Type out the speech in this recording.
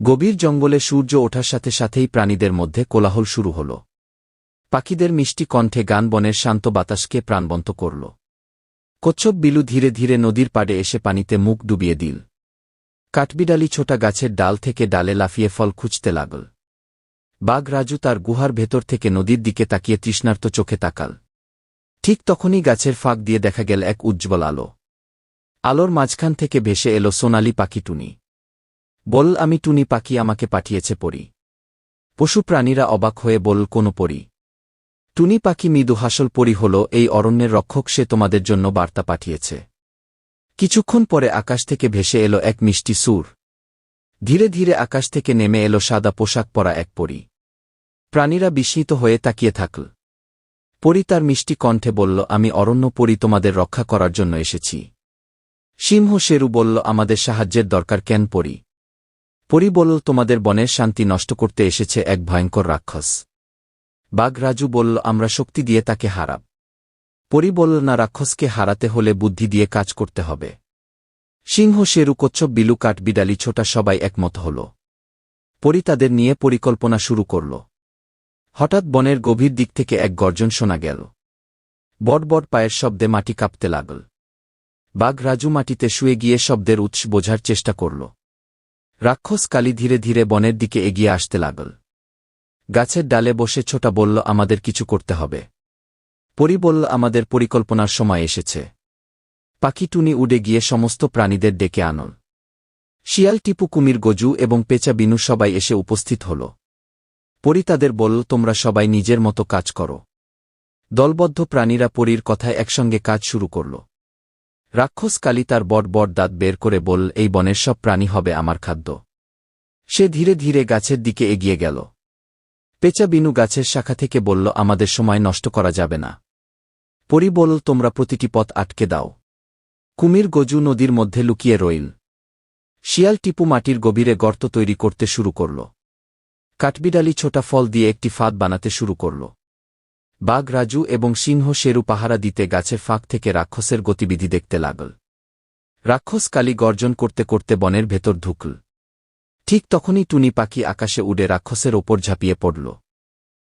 গভীর জঙ্গলে সূর্য ওঠার সাথে সাথেই প্রাণীদের মধ্যে কোলাহল শুরু হল। পাখিদের মিষ্টি কণ্ঠে গান বনের শান্ত বাতাসকে প্রাণবন্ত করল। কচ্ছপ বিলু ধীরে ধীরে নদীর পাড়ে এসে পানিতে মুখ ডুবিয়ে দিল। কাঠবিড়ালি ছোটা গাছের ডাল থেকে ডালে লাফিয়ে ফল খুঁজতে লাগল। বাঘ রাজু তার গুহার ভেতর থেকে নদীর দিকে তাকিয়ে তৃষ্ণার্ত চোখে তাকাল। ঠিক তখনই গাছের ফাঁক দিয়ে দেখা গেল এক উজ্জ্বল আলো। আলোর মাঝখান থেকে ভেসে এলো সোনালি পাখি টুনি। বল, আমি টুনি পাখি আমাকে পাঠিয়েছে পড়ি পশু প্রাণীরা অবাক হয়ে বল, কোনো পড়ি টুনি পাখি মৃদু হাসল, পরি হল, এই অরণ্যের রক্ষক, সে তোমাদের জন্য বার্তা পাঠিয়েছে। কিছুক্ষণ পরে আকাশ থেকে ভেসে এলো এক মিষ্টি সুর। ধীরে ধীরে আকাশ থেকে নেমে এলো সাদা পোশাক পরা এক পরি। প্রাণীরা বিস্মিত হয়ে তাকিয়ে থাকল। পরি তার মিষ্টি কণ্ঠে বলল, আমি অরণ্য পরি তোমাদের রক্ষা করার জন্য এসেছি। সিংহ শেরু বলল, আমাদের সাহায্যের দরকার কেন পরী? পরী বলল তোমাদের বনের শান্তি নষ্ট করতে এসেছে এক ভয়ঙ্কর রাক্ষস। বাঘ রাজু বলল, আমরা শক্তি দিয়ে তাকে হারাব। পরী বলল না রাক্ষসকে হারাতে হলে বুদ্ধি দিয়ে কাজ করতে হবে। সিংহ শেরু কচ্ছপ, বিলু, কাঠ, বিড়ালি, ছোটা সবাই একমত হল। পরী তাদের নিয়ে পরিকল্পনা শুরু করল। হঠাৎ বনের গভীর দিক থেকে এক গর্জন শোনা গেল। বট বট পায়ের শব্দে মাটি কাঁপতে লাগল। বাঘ রাজু মাটিতে শুয়ে গিয়ে শব্দের উৎস বোঝার চেষ্টা করল। রাক্ষস কালি ধীরে ধীরে বনের দিকে এগিয়ে আসতে লাগল। গাছের ডালে বসে ছোটা বলল, আমাদের কিছু করতে হবে। পরি বলল, আমাদের পরিকল্পনার সময় এসেছে। পাখিটুনি উড়ে গিয়ে সমস্ত প্রাণীদের ডেকে আনল শিয়াল টিপু, কুমির, গজু এবং পেঁচা বিনু সবাই এসে উপস্থিত হল। পরি তাদের বলল, তোমরা সবাই নিজের মতো কাজ করো। দলবদ্ধ প্রাণীরা পরীর কথায় একসঙ্গে কাজ শুরু করল। রাক্ষস কালী তার বট বট দাঁত বের করে বল এই বনের সব প্রাণী হবে আমার খাদ্য। সে ধীরে ধীরে গাছের দিকে এগিয়ে গেল। পেঁচা বিনু গাছের শাখা থেকে বলল, আমাদের সময় নষ্ট করা যাবে না। পরি বলল তোমরা প্রতিটি পথ আটকে দাও। কুমির গজু নদীর মধ্যে লুকিয়ে রইল। শিয়াল টিপু মাটির গভীরে গর্ত তৈরি করতে শুরু করল। কাঠবিড়ালি ছোটা ফল দিয়ে একটি ফাঁদ বানাতে শুরু করল। বাঘ রাজু এবং সিংহ শেরু পাহারা দিতে গাছের ফাঁক থেকে রাক্ষসের গতিবিধি দেখতে লাগল। রাক্ষস কালি গর্জন করতে করতে বনের ভেতর ঢুকল। ঠিক তখনই টুনি পাখি আকাশে উড়ে রাক্ষসের ওপর ঝাঁপিয়ে পড়ল।